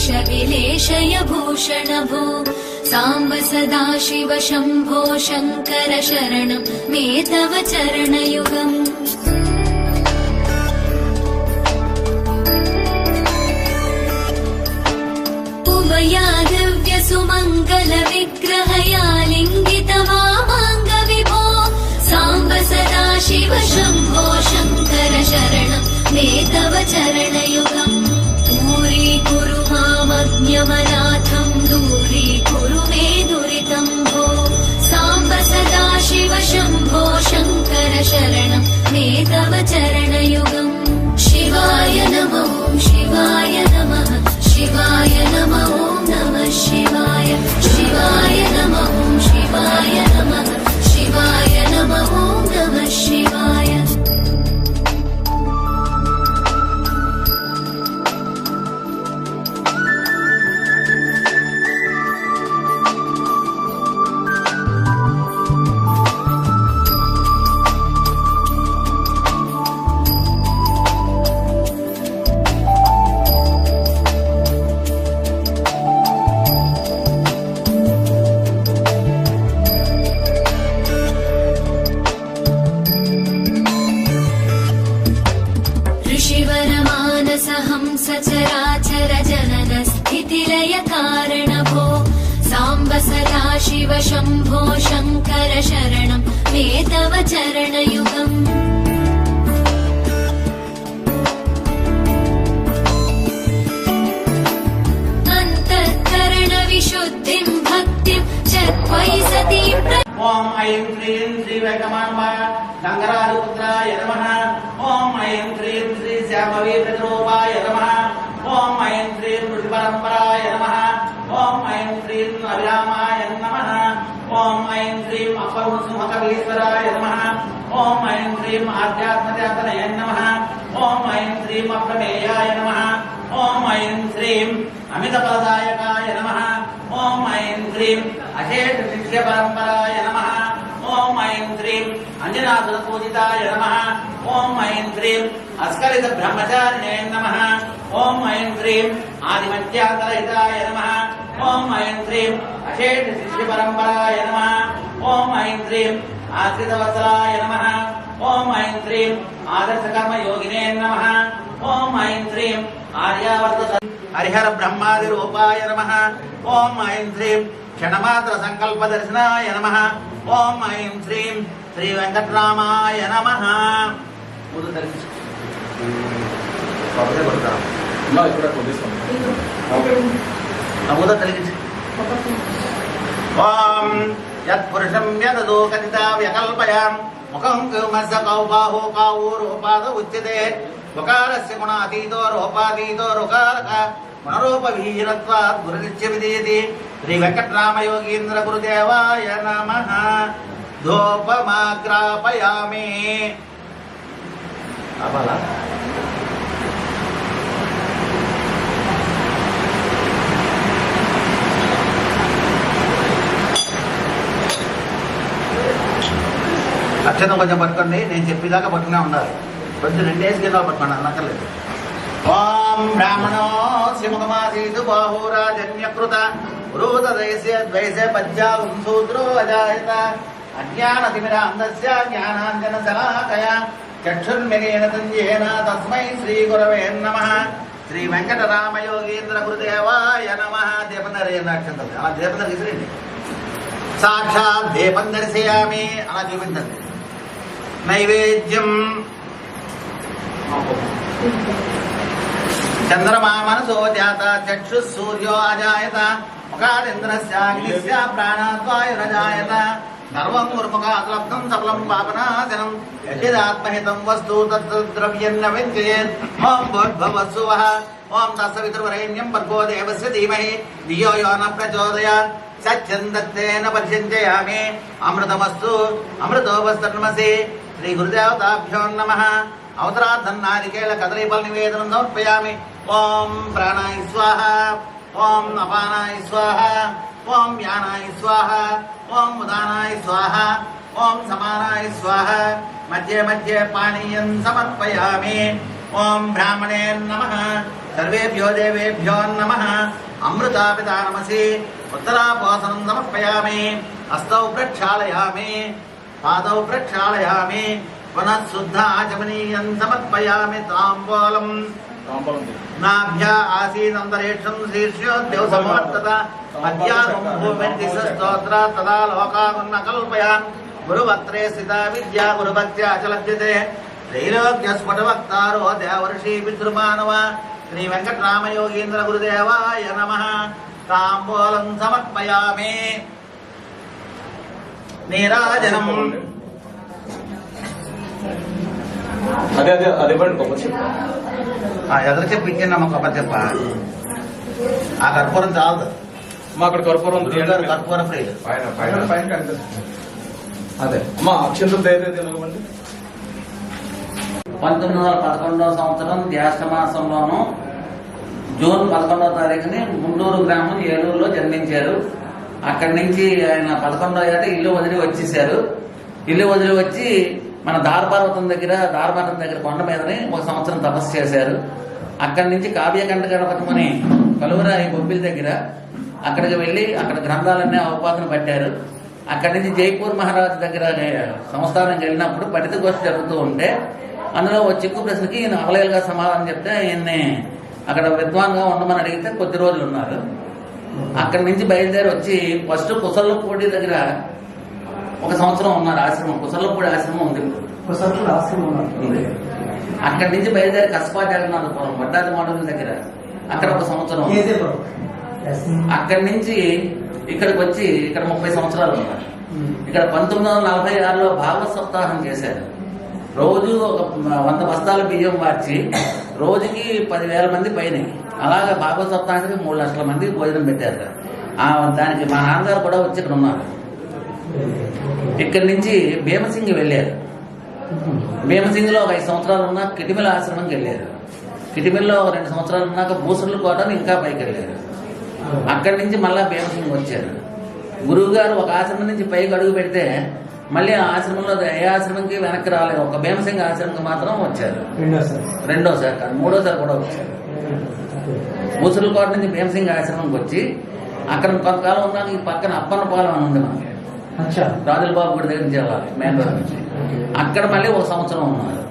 महेश विलेशय भूषण भो साम्ब सदा शिव शम्भो शङ्कर शरणं मे तव चरणयुगम् शरणं मे तव चरणयुगम् शिवाय नमो शिवाय नमः शिवाय नमो नमः शिवाय शिवाय नमो शिवाय ఓం ఐం శ్రీం శ్రీ వెంకమాంబ గంగరాజపుత్రాయ నమ ఓం ఐం శ్రీం శ్రీ శ్యామవీ ప్రతిరూపాయ నమ ఓం ఐం శ్రీం ఋషిపరంపరాయ నమ ఓం ఐం శ్రీం అభిరామాయ నమ ఓం ఐం శ్రీం అపరుణసింహకవీశ్వరాయ నమ ఓం ఐం శ్రీం ఆధ్యాత్మచేతనయ నమ ఓం ఐం శ్రీం అప్రమేయాయ నమ ఓం ఐం శ్రీం అమితఫలదాయకాయ నమ ఓం ఐం శ్రీం అశేష శిష్య పరంపరాయ నమ ఓం ఐం శ్రీం అంజనాసుర పూజితాయ నమ ఓం ఐం శ్రీం అస్కలిత బ్రహ్మచారిణే నమ ఓం ఐం శ్రీం ఆదిమత్యాతరహితాయ నమ ఓం ఐం శ్రీం అశేష శిష్య పరంపరాయ నమ ఓం ఐం శ్రీం ఆశ్రితవత్సలాయ నమ ఓం ఐం శ్రీం ఆదర్శకర్మ యోగినే నమ ఓం క్షణమాత్ర సంకల్ప దర్శనాయ నమ. ఓం ఐం శ్రీం శ్రీ వెంకటరామాయ నమ అమ్మా ఇక్కడ కొద్దిస్తాం నమూద కలిగించి ఓం యత్పురుషం యదదో కథిత వ్యకల్పయాం. ముఖం కౌమస్య కౌబాహో కావూరోపాద ఉచ్యతే. ఉకారస్య గుణాతీతో రూపాతీతో రుకారక. గుణరూప వీరత్వాత్ గురునిత్య విధీయతి. శ్రీ వెంకటరామయోగీంద్ర గురుదేవాయ నమ. ధూపమాగ్రాపయామి ఆపాలా? అక్షతం కొంచెం పట్టుకోండి నేను చెప్పేదాకా పట్టుకునే ఉండాలి కొంచెం రెండేసి కింద పట్టుకోండి అన్నక్కర్లేదు ఓం బ్రాహ్మణో సింహమాసీతు బాహురాజన్యకృత పురోదయస్య ద్వైసే పద్యావం శూద్రో అజాయత. అజ్ఞానతిమిర జ్ఞానాంజన శలాకయ చక్షుర్మిరేణ సంజేన తస్మై శ్రీ నమ. శ్రీ వెంకటరామయోగీంద్ర గురుదేవాయ నమ. దీపం ధరయ్యండి అలా దీపం ధరిసిరండి సాక్షాత్ దీపం దర్శయామి అలా చూపించండి నైవేద్యం. చంద్రమా మనసో జాత చక్షు సూర్యో అజాయత ముఖాదింద్రస్యాగ్నిస్య ప్రాణాద్వాయురజాయత సర్వం ముర్ముఖాత్లబ్ధం సఫలం పాపనాశనం యద్యదాత్మహితం వస్తు తద్ద్రవ్యన్న వించేత్ ఓం భూర్భువస్సువః ఓం తస్సవితుర్వరేణ్యం భర్గో దేవస్య ధీమహి ధియో యో న ప్రచోదయాత్ సత్యందత్తేన పరిచింతయామి అమృతమస్తు అమృతోపస్తన్మసి శ్రీ గురుదేవతాభ్యో నమః అవతరార్థం నారికేళ కదలీఫల నివేదనం సమర్పయామి ஓம் பிராணாய ஸ்வாக ஓம் நபானாய ஸ்வாக ஓம் யானாய ஸ்வாக ஓம் உதானாய ஸ்வாக ஓம் சமானாய ஸ்வாக மத்திய மத்திய பாணியன் சமர்ப்பயாமி. ஓம் பிராமணே நம சர்வேபியோ தேவேபியோ நம அமிர்தாபிதா நமசி உத்தராபாசனம் சமர்ப்பயாமி. அஸ்தௌ பிரக்ஷாலயாமி பாதௌ பிரக்ஷாலயாமி. புனಃ சுத்த ஆச்சமனீயம் சமர்ப்பயாமி தாம்பூலம். నాభ్య ఆసీదంతరేక్షం శీర్ష్యోద్యౌ సమవర్తత అధ్యాత్మం భూమిర్దిశ స్తోత్ర తదా లోకాగున్న కల్పయాన్. గురువక్త్రే స్థిత విద్యా గురుభక్త్య అచలభ్యతే త్రైలోక్య స్ఫుటవక్తారో దేవర్షి పితృమానవ. శ్రీ వెంకటరామయోగీంద్ర గురుదేవాయ నమ. తాంబూలం సమర్పయామి. నీరాజనం. అదే అదే అది ఇవ్వండి కొబ్బరి చెప్పు ఆ ఎదురు చెప్పి ఇచ్చిందమ్మ కొబ్బరి చెప్ప? ఆ కర్పూరం చాలదు. మా అక్కడ కర్పూరం కర్పూర పైన పైన. కనిపిస్తుంది. అదే. ధైర్యం తినగమండి పంతొమ్మిది వందల పదకొండవ సంవత్సరం జ్యేష్ఠ మాసంలోను జూన్ పదకొండవ తారీఖుని ముండూరు గ్రామం ఏలూరులో జన్మించారు. అక్కడి నుంచి ఆయన పదకొండవ ఏట ఇల్లు వదిలి వచ్చేసారు ఇల్లు వదిలి వచ్చి మన దారపర్వతం దగ్గర దారపర్వతం దగ్గర కొండ మీదనే ఒక సంవత్సరం తపస్సు చేశారు. అక్కడి నుంచి కావ్యకంఠ గణపతిమని కలువరాయి బొబ్బిలి దగ్గర అక్కడికి వెళ్ళి అక్కడ గ్రంథాలన్నీ అవపాదన పట్టారు. అక్కడి నుంచి జైపూర్ మహారాజు దగ్గర సంస్థానానికి వెళ్ళినప్పుడు పండిత గోష్ఠి జరుగుతూ ఉంటే అందులో ఒక చిక్కు ప్రశ్నకి ఈయన అవలయలుగా సమాధానం చెప్తే ఈయన్ని అక్కడ విద్వాన్గా ఉండమని అడిగితే కొద్ది రోజులు ఉన్నారు. అక్కడి నుంచి బయలుదేరి వచ్చి ఫస్ట్ కుసల్లపూడి దగ్గర ఒక సంవత్సరం ఉన్నారు ఆశ్రమం కుసల్లపూడి ఆశ్రమం ఉంది. ఉంది. అక్కడి నుంచి బయలుదేరి కస్పా జగన్నాథపురం వడ్డాది మోడల్ దగ్గర. అక్కడ ఒక సంవత్సరం. అక్కడి నుంచి ఇక్కడికి వచ్చి ఇక్కడ ముప్పై సంవత్సరాలు ఉన్నారు. ఇక్కడ పంతొమ్మిది వందల నలభై ఆరులో భాగవత సప్తాహం చేశారు. రోజు ఒక వంద బస్తాల బియ్యం మార్చి రోజుకి పదివేల మంది పైన. అలాగా భాగవత సప్తాహానికి మూడు లక్షల మంది భోజనం పెట్టారు. ఆ దానికి మా నాన్నగారు కూడా వచ్చి ఇక్కడ ఉన్నారు. ఇక్కడి నుంచి భీమసింగి వెళ్ళారు. భీమసింగిలో ఒక ఐదు సంవత్సరాలు ఉన్న కిటిమిల ఆశ్రమంకి వెళ్ళారు. కిటిమిల్లో ఒక రెండు సంవత్సరాలు ఉన్నాక బూసర్లు కోటని ఇంకా పైకి వెళ్ళారు. అక్కడి నుంచి మళ్ళా భీమసింగ్ వచ్చారు. గురువు గారు ఒక ఆశ్రమం నుంచి పైకి అడుగు పెడితే మళ్ళీ ఆ ఆశ్రమంలో ఏ ఆశ్రమంకి వెనక్కి రాలేదు. ఒక భీమసింగ్ ఆశ్రమంకి మాత్రం వచ్చారు. రెండోసారి. కాదు మూడోసారి కూడా వచ్చారు. కోట నుంచి భీమసింగ్ ఆశ్రమంకి వచ్చి అక్కడ కొంతకాలం ఉన్నాక ఈ పక్కన అప్పన్నపాలెం అని ఉంది మనకి. రాజుల బాబు గుడి దగ్గర నుంచి వెళ్ళాలి మెయిన్ రోడ్ నుంచి. అక్కడ మళ్ళీ ఒక సంవత్సరం ఉన్నారు.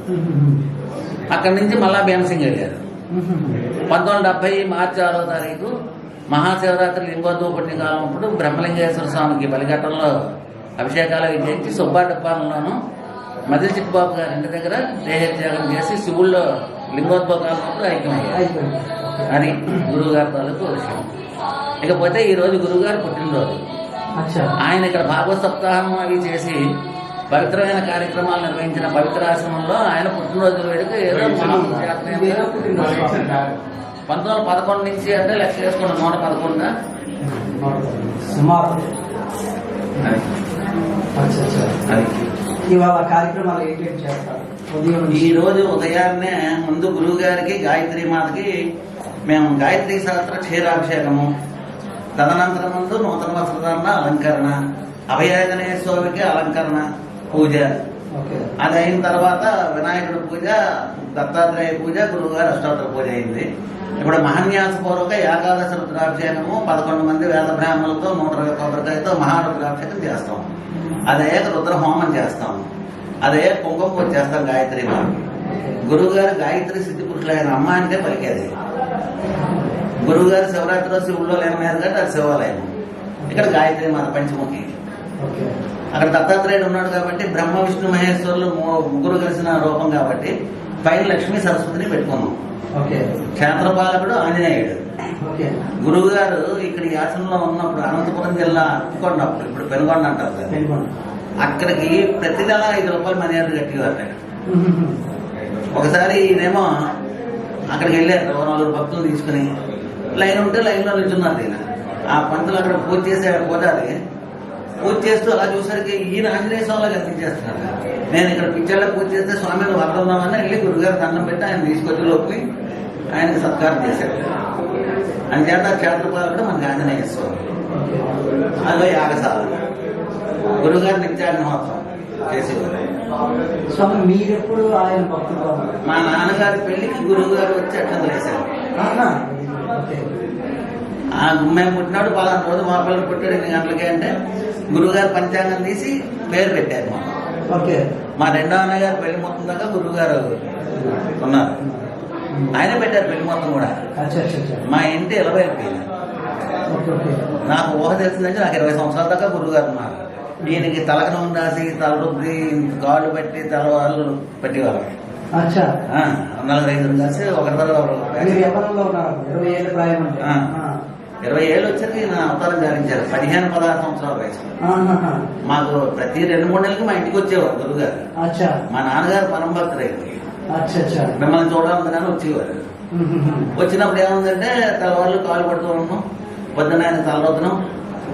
అక్కడి నుంచి మళ్ళా భీమసింగ్ వెళ్ళారు. పంతొమ్మిది డెబ్బై మార్చి ఆరో తారీఖు మహాశివరాత్రి లింగోద్భవ పుణ్యకాలం అప్పుడు బ్రహ్మలింగేశ్వర స్వామికి బలిఘట్టంలో అభిషేకాలు చేయించి సుబ్బాడప్పాలలోను మదిలి చిట్టుబాబు గారి ఇంటి దగ్గర దేహత్యాగం చేసి శివుల్లో లింగోద్భవ కాలం అప్పుడు ఐక్యమయ్యారు. అది గురువు గారి తాలూకు విషయం. ఇకపోతే ఈ రోజు గురువు గారు పుట్టినరోజు. ఆయన ఇక్కడ భాగవత సప్తాహం అవి చేసి పవిత్రమైన కార్యక్రమాలు నిర్వహించిన పవిత్ర ఆశ్రమంలో ఆయన పుట్టినరోజు వేడుక ఏదో. పంతొమ్మిది వందల పదకొండు నుంచి అంటే లెక్క చేసుకున్న నూట పదకొండు? సుమారు. ఇవాళ కార్యక్రమాలు ఏంటేం చేస్తారు? ఈ రోజు ఉదయాన్నే ముందు గురువు గారికి గాయత్రి మాతకి మేము గాయత్రి శాస్త్ర క్షీరాభిషేకము తదనంతరం ముందు నూతన వస్త్రధారణ అలంకరణ అభయాజనేయ స్వామికి అలంకరణ పూజ. అది అయిన తర్వాత వినాయకుడి పూజ దత్తాత్రేయ పూజ గురువుగారు అష్టోత్తర పూజ అయింది. ఇప్పుడు మహాన్యాసపూర్వక ఏకాదశి రుద్రాభిషేకము పదకొండు మంది వేద బ్రాహ్మణులతో నూట ఇరవై కొబ్బరికాయతో మహారుద్రాభిషేకం చేస్తాం. అది అయ్యాక రుద్ర హోమం చేస్తాం. అది కుంకుమ పూజ చేస్తాం గాయత్రి మాత గురువు గారు గాయత్రి సిద్ధి పురుషులు ఆయన అమ్మ అంటే పలికేది. గురువు గారు శివరాత్రిలో శివుల్లో లేనన్నారు కాబట్టి అది శివాలయం. ఇక్కడ గాయత్రి మాత పంచముఖి. అక్కడ దత్తాత్రేయుడు ఉన్నాడు కాబట్టి బ్రహ్మ విష్ణు మహేశ్వరులు ముగ్గురు కలిసిన రూపం కాబట్టి పైన లక్ష్మీ సరస్వతిని పెట్టుకున్నాం. ఓకే. క్షేత్రపాలకుడు ఆంజనేయుడు. గురువు గారు ఇక్కడ ఆశ్రమంలో ఉన్నప్పుడు అనంతపురం జిల్లా అప్పుడు ఇప్పుడు పెనుగొండ అంటారు. పెనుగొండ. అక్కడికి ప్రతి నెల ఐదు రూపాయలు మనీ ఆర్డర్ కట్టేవారు ఒకసారి ఈయనేమో అక్కడికి వెళ్ళారు ఓ నలుగురు భక్తులు తీసుకుని లైన్ ఉంటే లైన్లో నిల్చున్నారు ఈయన ఆ పంతులు అక్కడ పూజ చేసే పోతారు పూజ చేస్తూ అలా చూసరికి ఈయన ఆంజనేయ స్వామిలో కనిపించేస్తున్నారు. నేను ఇక్కడ పిక్చర్లో పూజ చేస్తే స్వామిని వరదామని వెళ్ళి గురుగారు దండం పెట్టి ఆయన తీసుకొచ్చి లోపలి ఆయనకి సత్కారం చేశారు. అంచేత క్షేత్రపాలకుడు మనకి ఆంజనేయ స్వామి. అదో యాగశాల. గురుగారు నిత్యాగ్నిహోత్రం చేసేవారు. స్వామి మీరెప్పుడు ఆయన భక్తులు? మా నాన్నగారి పెళ్ళికి గురువు గారు వచ్చి అట్లా ఆ మేము పుట్టినాడు పలానా రోజు మా పిల్లలు పుట్టాడు ఎన్ని గంటలకి అంటే గురువుగారు పంచాంగం తీసి పేరు పెట్టారు మాకు. ఓకే. మా రెండో అన్నగారు పెళ్ళి మొత్తం దాకా గురువు గారు ఉన్నారు. ఆయన పెట్టారు పెళ్ళి మొత్తం కూడా. మా ఇంటి ఇరవై అయిపోయింది. నాకు ఊహ తెలిసిందంటే నాకు ఇరవై సంవత్సరాల దాకా గురువు గారు ఉన్నారు ఈయనకి తలకనం రాసి తల రుద్ది కాళ్ళు పెట్టి తల వాళ్ళు పెట్టేవారు. నలుగురు ఐదుగురు కలిసి ఒకరి ఇరవై ఏళ్ళ ప్రాయం. ఇరవై ఏళ్ళు వచ్చరికి నా అవతారం ధరించారు పదిహేను పదహారు సంవత్సరాల వయసు. ఆహాహా. మాకు ప్రతి రెండు మూడు నెలలకి మా ఇంటికి వచ్చేవారు గురుగారు అచ్చా. మా నాన్నగారు పరమ అచ్చా మిమ్మల్ని చూడాలని వచ్చేవారు. వచ్చినప్పుడు ఏముందంటే తెల్లవాళ్ళు కాలు పడుతూ ఉన్నాం. పొద్దున్న ఆయన తలరొద్దనం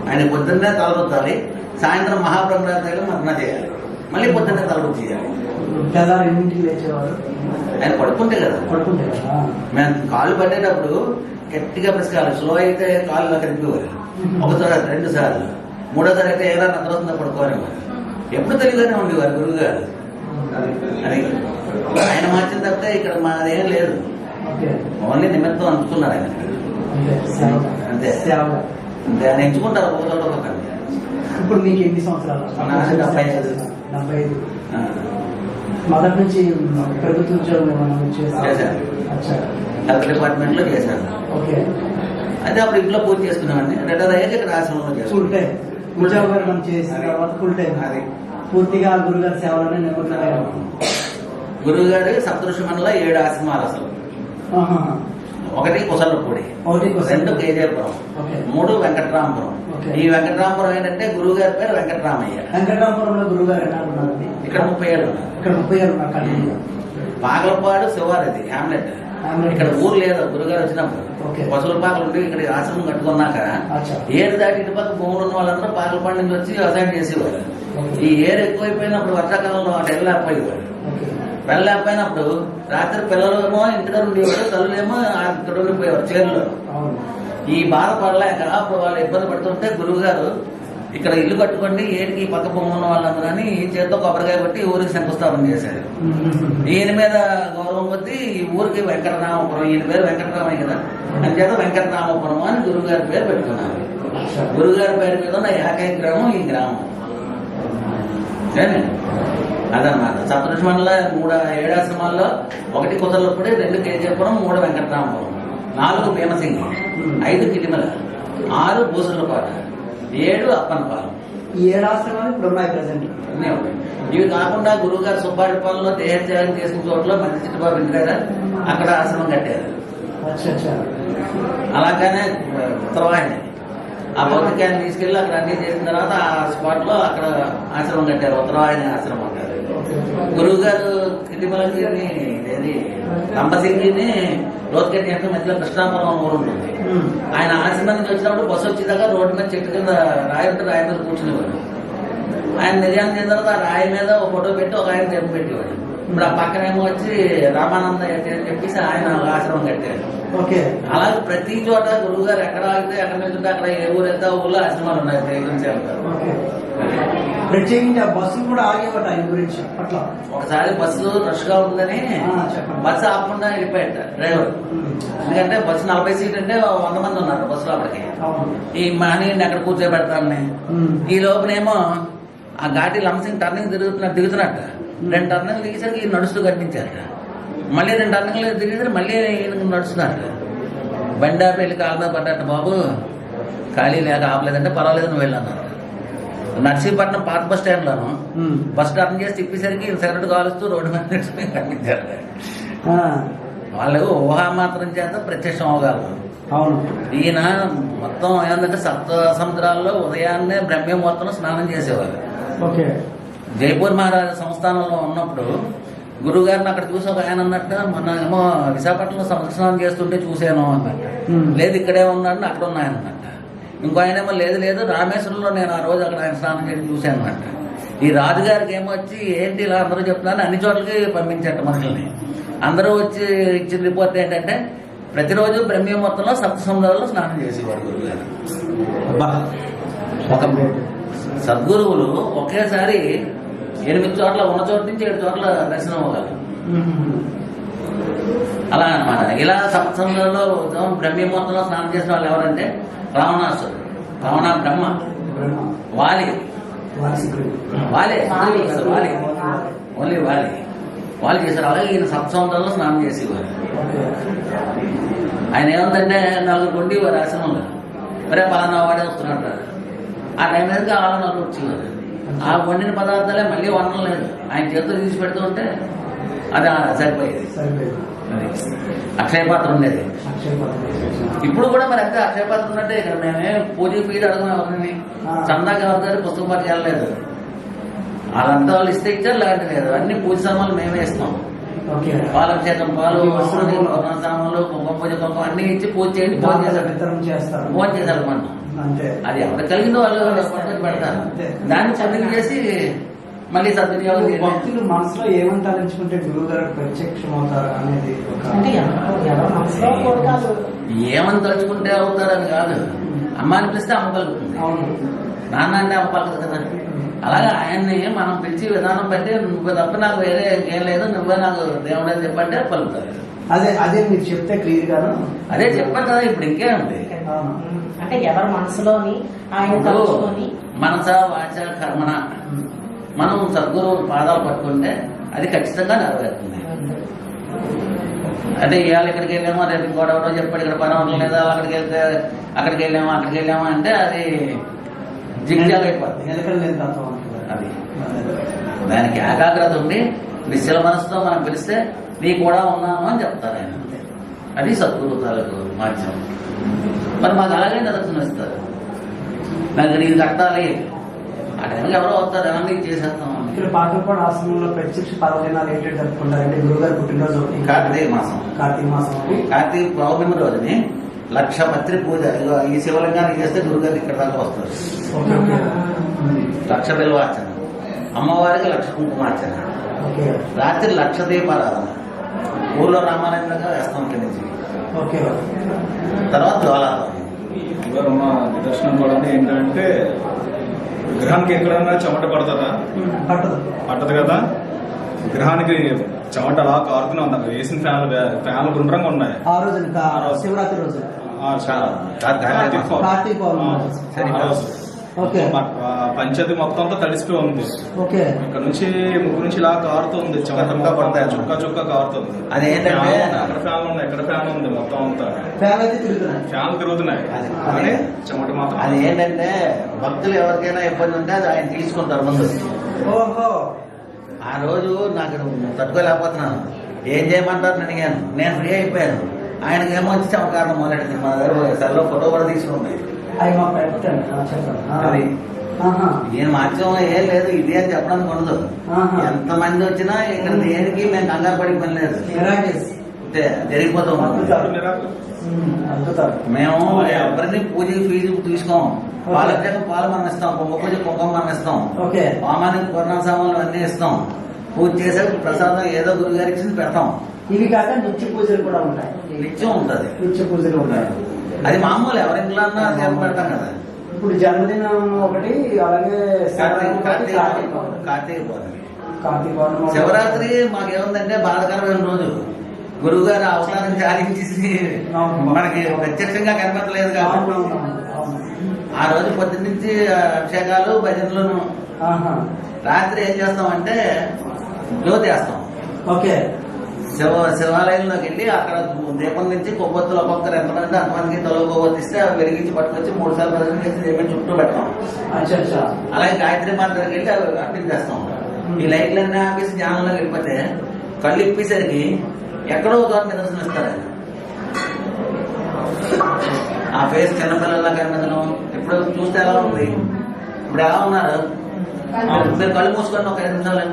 ఆయన పొద్దున్నే తలరొద్దాలి సాయంత్రం మహాబ్రహ్మరాత్రిలో మరణ చేయాలి. మళ్ళీ పొద్దున్నే తలరొద్దు చేయాలి ఆయన పడుకుంటే కదా. పడుకుంటే కదా మేము కాలు పట్టేటప్పుడు గట్టిగా పిసకాలి స్లో అయితే కాళ్ళు కనిపించేవారు ఒకసారి రెండు సార్లు. మూడోసారి అయితే ఎలా నిద్రస్తుందో పడుకోనివారు ఎప్పుడు తెలియగానే ఉండేవారు గురువు గారు. అది ఆయన మార్చిన తప్పితే ఇక్కడ మాదేం లేదు. ఓన్లీ నిమిత్తం అంటున్నారు ఆయన. అంతే అంతే. ఆయన ఎంచుకుంటారు ఒక చోట ఒకటి ఇప్పుడు మీకు ఎన్ని సంవత్సరాలు? నాకు డెబ్బై ఐదు. మొదటి నుంచి ప్రభుత్వ ఉద్యోగం ఏమైనా చేశారా? హెల్త్ డిపార్ట్మెంట్లో చేశాను. ఓకే. అయితే అప్పుడు ఇంట్లో పూజ చేసుకున్నామండి. రిటైర్ అయ్యాక ఇక్కడ ఆశ్రమంలో ఫుల్ టైం ఉద్యోగం చేసిన తర్వాత ఫుల్ టైం అది. పూర్తిగా గురుగారి సేవలోనే నిమగ్నమయ్యారు గురువు గారు సప్తఋషి మండల ఏడు ఆశ్రమాలు అసలు. ఒకటి కుసలపూడి. రెండు కేజీపురం. మూడు వెంకట్రామపురం. ఈ వెంకట్రామపురం ఏంటంటే గురువు గారి పేరు వెంకట్రామయ్య వెంకటరామపురంలో గురుగారు ఎక్కడ ఉన్నారండి ఇక్కడ ముప్పై ఉన్నారు ఇక్కడ ముప్పై కంటిన్యూగా పాగలపాడు శివారది హ్యామ్లెట్. ఇక్కడ ఊరు లేదు గురుగారు వచ్చినప్పుడు. పశువుల పాకలు ఉంటే ఇక్కడ ఆశ్రమం కట్టుకున్నాక. ఏరు దాటి ఇటు పక్క భూములు ఉన్న వాళ్ళందరూ పాకలపాడు నుంచి వచ్చి వ్యవసాయం చేసేవారు. ఈ ఏరు ఎక్కువైపోయినప్పుడు వర్షాకాలంలో అటు వెళ్ళలేకపోయేవారు వెళ్ళలేకపోయినప్పుడు రాత్రి పిల్లలేమో ఇంటిలో ఉండేవారు తల్లులేమో ఇక్కడ ఉండిపోయేవారు చేరులో ఈ బాధ పడలేక అప్పుడు వాళ్ళు ఇబ్బంది పడుతుంటే గురువు గారు ఇక్కడ ఇల్లు కట్టుకోండి ఏటికి ఈ పక్క బొమ్మ ఉన్న వాళ్ళందరూ అని ఈ చేత్తో కొబ్బరికాయ కొట్టి ఈ ఊరికి శంకుస్థాపన చేశారు. ఈయన మీద గౌరవం కొద్దీ ఈ ఊరికి వెంకటరామపురం ఈయన పేరు వెంకటరామయ్య కదా. అని చేత వెంకటరామపురం అని గురువు గారి పేరు పెట్టుకున్నారు. గురువు గారి పేరు మీద ఉన్న ఏకైక గ్రామం ఈ గ్రామం? అదన్నమాట. మండల మూడు ఏడాశ్రమాల్లో ఒకటి కుదరలప్పుడు రెండు కేజీపురం మూడు వెంకటరామపురం. నాలుగు భీమసింగి. ఐదు కిలిమల ఆరు బూసలపాట ఏడు అప్పనపాలెం. ఈ ఏడాశ్రమాలు ఇప్పుడు ఉన్నాయి ప్రజెంట్. అన్నీ ఉన్నాయి. ఇవి కాకుండా గురువు గారు సుబ్బాడిపాలెంలో దేహత్యాగం చేసిన చోట్ల మంచి చిట్టుబాబు ఇంటి దగ్గర అక్కడ ఆశ్రమం కట్టారు. అలాగనే ఉత్తరవాహిని. ఆ భౌతికాన్ని తీసుకెళ్ళి అక్కడ అన్ని చేసిన తర్వాత ఆ స్పాట్లో అక్కడ ఆశ్రమం కట్టారు. ఉత్తరవాహిని ఆశ్రమం అంటారు. గురువు గారు కిటిమలగిరిని ఏది నంబసింగిని లోతుకెట్టి అంటే మధ్యలో కృష్ణాపురం ఊరు ఉంటుంది. ఆయన ఆశ్రమం నుంచి వచ్చినప్పుడు బస్సు వచ్చేదాకా రోడ్డు మీద చెట్టు కింద రాయి ఉంటే రాయి మీద కూర్చునేవాడు. ఆయన నిర్యాణం చేసిన తర్వాత ఆ రాయి మీద ఒక ఫోటో పెట్టి ఒక ఆయన చెప్పి పెట్టేవాడు. ఇప్పుడు ఆ పక్కనేమో వచ్చి రామానంద అని చెప్పేసి ఆయన ఆశ్రమం కట్టారు. ఓకే. అలాగే ప్రతి చోట గురువు గారు ఎక్కడ ఆగితే ఎక్కడ నుంచి అక్కడ ఏ ఊరు వెళ్తే ఊర్లో ఆశ్రమాలు ఉన్నాయి ఉంటారు ఓకే. ప్రత్యేకించి ఆ బస్సులు కూడా ఆగేవాట ఆయన గురించి అట్లా. ఒకసారి బస్సు రష్గా ఉందని. బస్సు ఆపకుండా వెళ్ళిపోయాట డ్రైవర్. ఎందుకంటే బస్సు నలభై సీట్ అంటే వంద మంది ఉన్నారు బస్సులో అప్పటికి. అవును. ఈ మహనీయుని అక్కడ కూర్చోబెడతానని. ఉమ్. ఈ లోపనేమో ఆ ఘాటి లంసింగ్ టర్నింగ్ తిరుగుతున్నట్టు దిగుతున్నట్ట. రెండు టర్నింగ్ దిగేసరికి ఈయన నడుస్తూ కనిపించారట మళ్ళీ రెండు టర్నింగ్లు దిగేసరికి మళ్ళీ ఈయన నడుస్తున్నట్టు బండి కాళ్ళ మీద పడ్డట్ట బాబు. ఖాళీ లేక ఆపలేదంటే పర్వాలేదు నువ్వు వెళ్ళన్నారు నర్సీపట్నం పాత బస్ స్టాండ్లోను. బస్ టర్న్ చేసి తిప్పేసరికి సిగరెట్ కాలుస్తూ రోడ్డు మీద కనిపించారు వాళ్ళు ఊహా మాత్రం చేత ప్రత్యక్షం అవగలరు అవును. ఈయన మొత్తం ఏంటంటే సప్త సముద్రాల్లో ఉదయాన్నే బ్రహ్మముహూర్తంలో స్నానం చేసేవారు ఓకే. జైపూర్ మహారాజా సంస్థానంలో ఉన్నప్పుడు గురువు గారిని అక్కడ చూసి ఒక ఆయన అన్నట్టు మొన్న ఏమో విశాఖపట్నంలో సంస్నానం చేస్తుంటే చూశాను అన్నట్టు. లేదు ఇక్కడే ఉన్నాడని అక్కడ ఉన్నాయన్నట్ట ఇంకో ఆయన ఏమో లేదు లేదు రామేశ్వరంలో నేను ఆ రోజు అక్కడ ఆయన స్నానం చేయడం చూశాను అన్నట్టు. ఈ రాజుగారికి ఏమో వచ్చి ఏంటి ఇలా అందరూ చెప్తున్నారు? అన్ని చోట్లకి పంపించట మనుషుల్ని. అందరూ వచ్చి ఇచ్చిన రిపోర్ట్ ఏంటంటే ప్రతిరోజు బ్రహ్మ మొత్తంలో సప్త సముద్రాల్లో స్నానం చేసేవారు గురువు గారు. ఒక సద్గురువులు ఒకేసారి ఎనిమిది చోట్ల ఉన్న చోట నుంచి ఏడు చోట్ల దర్శనం అవ్వగలరు అలా అన్నమాట. ఇలా సప్తంలో బ్రహ్మముహూర్తంలో స్నానం చేసిన వాళ్ళు ఎవరంటే రావణాసుడు రావణ బ్రహ్మ. వాలి. వాలే వాలి. ఓన్లీ వాలి. వాళ్ళు చేశారు అలాగే ఈయన సప్తసముద్రంలో స్నానం చేసేవారు. ఆయన ఏముందంటే నలుగురు కొండి వారి ఆశ్రమంలో. మరే పలానా వాడే వస్తున్నట్టు ఆ టైం మీద ఆరు నలుగురు వచ్చేవారు ఆ వండిన పదార్థాలే మళ్ళీ వండడం లేదు ఆయన చేతులు తీసి పెడుతూ ఉంటే అది సరిపోయేది. అక్షయ పాత్ర ఉండేది. ఇప్పుడు కూడా మరి అంతే అక్షయ పాత్ర ఉన్నట్టే ఇక్కడ మేమే పూజ పీడ అడగం ఎవరిని. చందాకి ఎవరిదారి పుస్తకం పట్టి వెళ్ళలేదు. వాళ్ళంతా వాళ్ళు ఇస్తే ఇచ్చారు లేదంటే లేదు. అన్ని పూజ సామాన్లు మేమే ఇస్తాం. ఓకే. పాలభిషేకం పాలు సామాన్లు కుంకుమ పూజ కుంకుమ అన్ని ఇచ్చి పూజ చేయండి పూజ చేశారు చేస్తారు. పూజ చేశారు మనం అది ఎవరికి కలిగిందో వాళ్ళు పట్టుకొని పెడతారు. దాన్ని చదివి చేసి మళ్ళీ సద్వినియోగం. భక్తులు మనసులో ఏమని తలంచుకుంటే గురువు గారు ప్రత్యక్షం అవుతారు అనేది ఎవరు ఎవరు ఏమని తలుచుకుంటే అవుతారని కాదు. అమ్మ అని పిలిస్తే అమ్మ కలుగుతుంది అవును. నాన్న అంటే అమ్మ కదా అలాగే ఆయన్ని మనం పిలిచి విధానం బట్టి నువ్వు తప్ప నాకు వేరే ఏం లేదు. నువ్వే నాకు దేవుడు చెప్పంటే పలుకుతారు. అదే అదే మీరు చెప్తే క్లియర్ గాను అదే చెప్పాను కదా ఇప్పుడు ఇంకేముంది. అంటే ఎవరి మనసులోని ఆయన తలుచుకొని. మనస వాచ కర్మణ. మనం సద్గురు పాదాలు పట్టుకుంటే అది ఖచ్చితంగా నెరవేరుతుంది. అంటే ఇవాళ ఇక్కడికి వెళ్ళామో రేపు గొడవలో చెప్పాడు ఇక్కడ పని అవ్వడం లేదా అక్కడికి వెళ్తే అక్కడికి వెళ్ళామా అక్కడికి వెళ్ళామా అంటే అది జిగ్జాగ్ అయిపోతుంది. అది అదే. దానికి ఏకాగ్రత ఉండి నిశ్చల మనసుతో మనం పిలిస్తే నీ కూడా ఉన్నాను అని చెప్తారు ఆయన అది సద్గురు తాలూకు మాధ్యమం. మరి మాకు అలాగే నిదర్శనం ఇస్తారు నాకు నీకు కట్టాలి ఆ టైంకి ఎవరో వస్తారు ఏమన్నా నీకు చేసేస్తాం. ఇక్కడ పాటలపాడు ఆశ్రమంలో ప్రత్యక్ష పర్వదినాలు ఏంటంటే జరుపుకుంటారంటే గురుగారు పుట్టినరోజు కార్తీక మాసం. కార్తీక మాసం కార్తీక పౌర్ణమి రోజుని లక్ష పత్రి పూజ ఈ శివలింగాన్ని చేస్తే గురుగారు ఇక్కడ దాకా వస్తారు. లక్ష బిల్వార్చన అమ్మవారికి లక్ష కుంకుమార్చన రాత్రి లక్ష దీపారాధన. ఊళ్ళో రామాలయంగా వేస్తాం ఇక్కడి నుంచి. ఓకే తర్వాత నిదర్శనం కూడా ఏంటంటే విగ్రహానికి ఎక్కడన్నా చెమట పడుతుందా? పట్టదు. పట్టదు కదా? విగ్రహానికి చెమట అలా కారుతూనే ఉంది? అక్కడ వేసిన ఫ్యాన్లు ఫ్యాన్లు గుండ్రంగా ఉన్నాయి. ఆ రోజు ఇంకా ఆ రోజు. శివరాత్రి రోజు. ఆ, చాలా. కార్తీక కార్తీక పౌర్ణమి. కార్తీక పౌర్ణమి ఆ, రోజు. సరే. ఆ రోజు. ఓకే ఆ, పంచాయతీ మొత్తం అంతా తడిసిపోయి ఉంది. ఓకే. ఇక్కడ నుంచి ముగ్గు నుంచి ఇలా కారుతుంది. చుక్క పడతాయి. చుక్క చుక్క కారుతుంది. అదేంటంటే- అక్కడ ఫ్యాన్ ఉంది. ఎక్కడ ఫ్యాన్ ఉంది? మొత్తం అంతా. ఫ్యాన్ అయితే తిరుగుతున్నాయి. కానీ. చెమట మాత్రం అది ఏంటంటే భక్తులు ఎవరికైనా ఇబ్బంది ఉంటే అది ఆయన తీసుకుంటారు ముందు. ఓహో. ఆ రోజు నాకు తట్టుకోలేకపోతున్నాను. ఏం చేయమంటారు అని అడిగాను నేను ఫ్రీ అయిపోయాను. ఆయనకి ఏమో వచ్చి చమకారణం మొదలెట్టింది. మా దగ్గర సెల్లో ఫోటో కూడా తీసుకున్నాయి అవి పెట్టండి చెప్పండి. ఈయన మాత్రం ఏం లేదు. ఇది అని చెప్పడానికి ఉండదు. ఆహా. ఎంతమంది వచ్చినా ఇక్కడ దేనికి మేము కంగారు పడి పని లేదు. జరిగిపోతూ. మేము ఎవరిని పూజ ఫీజు తీసుకోం పాలభిషేకం పాలు మనం ఇస్తాం కుంభ పూజ మనం ఇస్తాం ఓకే. హోమానికి పూర్ణ సామాన్లు అన్నీ ఇస్తాం. పూజ చేసే ప్రసాదం ఏదో గురుగారు ఇచ్చింది పెడతాం. ఇవి కాక నిత్య పూజలు కూడా ఉంటాయి. నిత్యం ఉంటుంది. నిత్య పూజలు ఉంటాయి. అది మామూలు ఎవరింట్లో అన్నా పెడతాం కదా. ఇప్పుడు జన్మదినం ఒకటి అలాగే కార్తీక పౌర్ణమి. కార్తీక పౌర్ణమి. శివరాత్రి మాకేముందంటే బాధకరమైన రోజు. గురువు గారు అవతారం చాలించేసి మనకి ప్రత్యక్షంగా కనపడలేదు కాబట్టి. ఆ రోజు పొద్దున్న నుంచి అభిషేకాలు భజనలను. రాత్రి ఏం చేస్తామంటే జ్యోతి వేస్తాం. ఓకే. శివ శివాలయంలోకి వెళ్ళి అక్కడ దీపం నుంచి కొవ్వొత్తులు ఒక్కొక్కరు ఎంతమంది అంతమందికి తొలగ కొవ్వొత్తి ఇస్తే అవి వెలిగించి పట్టుకొచ్చి మూడు సార్లు ప్రదర్శన చేసి దీపం చుట్టూ అచ్చా అలాగే గాయత్రి మంత్రానికి వెళ్ళి అవి అర్పించేస్తాం ఈ లైట్లన్నీ ఆపేసి జ్ఞానంలోకి వెళ్ళిపోతే కళ్ళు ఇప్పేసరికి ఎక్కడో ఒక నిదర్శనం ఇస్తారు. ఆ ఫేస్ చిన్నపిల్లల కనిపించడం ఇప్పుడు చూస్తే ఎలా ఉంది? ఇప్పుడు ఎలా ఉన్నారు? మీరు కళ్ళు మూసుకొని ఒక ఐదు నిమిషాలు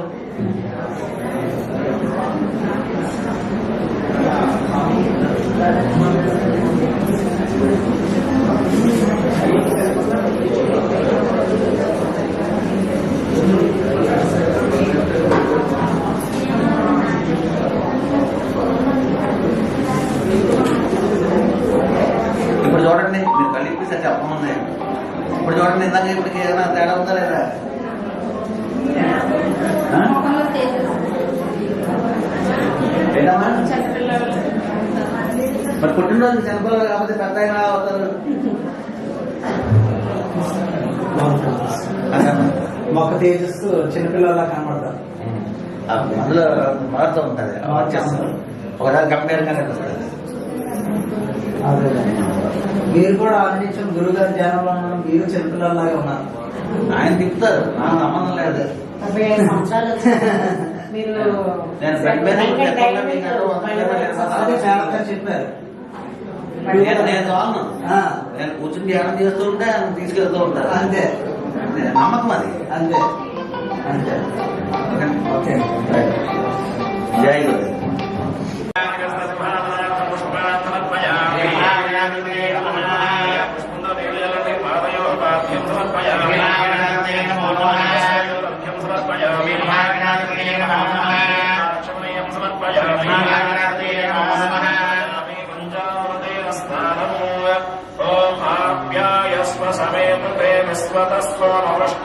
ఇప్పుడు చూడండి మీరు కళ్ళు ఇప్పిస్తే చెప్పముందే ఇప్పుడు చూడండి ఇందాక ఇప్పటికి ఏమైనా తేడా ఉందా లేదా ఆ? ఏంటమ్మా మరి పుట్టినరోజు చనిపోవాలి కాకపోతే పెద్ద అయినా అవుతారు. మొక్క తేజస్సు చిన్నపిల్లలా కనబడతారు. అందులో మారుతూ ఉంటుంది ఒకసారి కంపేర్ అదే మీరు కూడా ఆలోచించిన గురువు గారి ధ్యానంలో మీరు చిన్నపిల్లలాగే ఉన్నారు. ఆయన తిప్పుతారు. నాకు సంబంధం లేదు. నేను చెప్పారు. నేను నేను కూర్చుని ధ్యానం చేస్తూ ఉంటే తీసుకెళ్తూ అంతే. అంతే. నమ్మకం అది. అంతే. అంతే.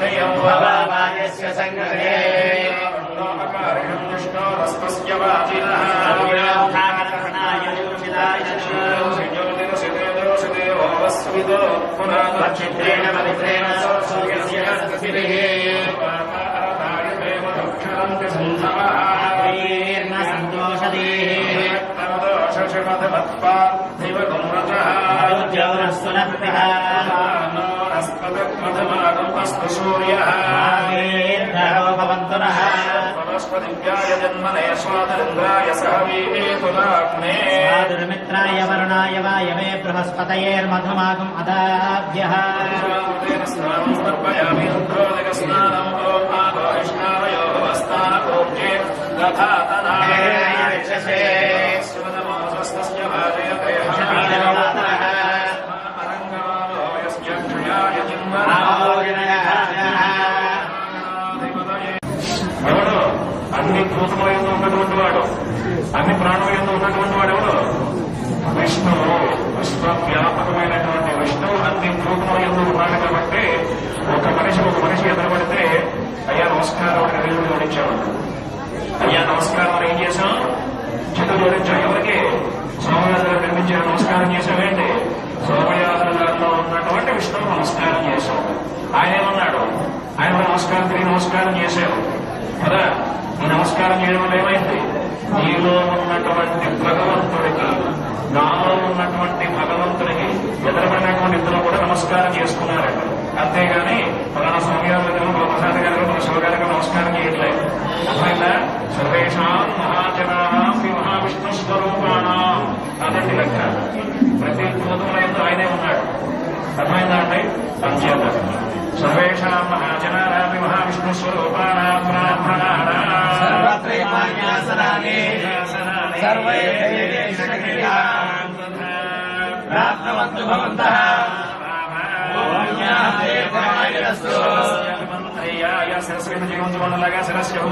విశ్వతస్వమవృష్ణయం భవాయస్య సంగతే విష్ణోరస్పస్య వాజినః చిత్రేణ పవిత్రేణ సూర్యస్య స్థితిః వనస్పతివ్యాయ జన్మనే స్వాతంద్రాయ సహవీతులాగ్నే మిత్రాయ వరుణాయ వాయవే బృహస్పతయేర్మధుమాగం అదాభ్యः స్నానం సమర్పయామి రుద్రోదక స్నానం లోపాదోష్ణావయో స్నానపూజ్యే తథాతనాయక్షసే శివనమోసస్తస్య భాజయతే అరంగమాలోయస్య ఎవడు? అన్ని భూతమయంలో ఉన్నటువంటి వాడు. అన్ని ప్రాణమయంలో ఉన్నటువంటి వాడు ఎవడు? విష్ణువు. వ్యాపకమైనటువంటి విష్ణువు అన్ని భూతమయంలో ఉన్నాడు కాబట్టి ఒక మనిషి ఒక మనిషి ఎదురుపడితే అయ్యా నమస్కారం అని నిలువు జోడించాడు. అయ్యా నమస్కారం అని ఏం చేశాం? చిన్న జోడించాం. ఎవరికి? సోమయాత్ర నిర్మించిన నమస్కారం చేశామేంటి సోమయాత్రలో ఉన్నటువంటి విష్ణువు నమస్కారం చేశాం. ఆయన ఏమన్నాడు? ఆయన నమస్కారం తిరిగి నమస్కారం చేశారు కదా ఈ నమస్కారం చేయడం వల్ల ఏమైంది? నీలో ఉన్నటువంటి భగవంతుడికి నాలో ఉన్నటువంటి భగవంతుడికి ఎదురపడినటువంటి ఇద్దరు కూడా నమస్కారం చేసుకున్నారట. అంతేగాని ఫలానా స్వామిగారి గారు ప్రసాద్ గారు మన శివగారికి నమస్కారం చేయట్లేదు అర్థమైందా? సర్వేషాం మహాజనానాం మహావిష్ణు స్వరూపాణం. అదండి లెక్క. ప్రతి భూతముల ఆయనే ఉన్నాడు. అర్థమైందా అండి? అంచేత సర్వేషాం మహాజనానాం మహావిష్ణు స్వరూపాణం. సర్వైర్వేదేశక్రియాం ప్రాప్తవంతు భవంతః ఓం జ్ఞానేర్భాయస్తు మంత్రయాయ సరస్వతి జీవంతుమండలగా సరస్వ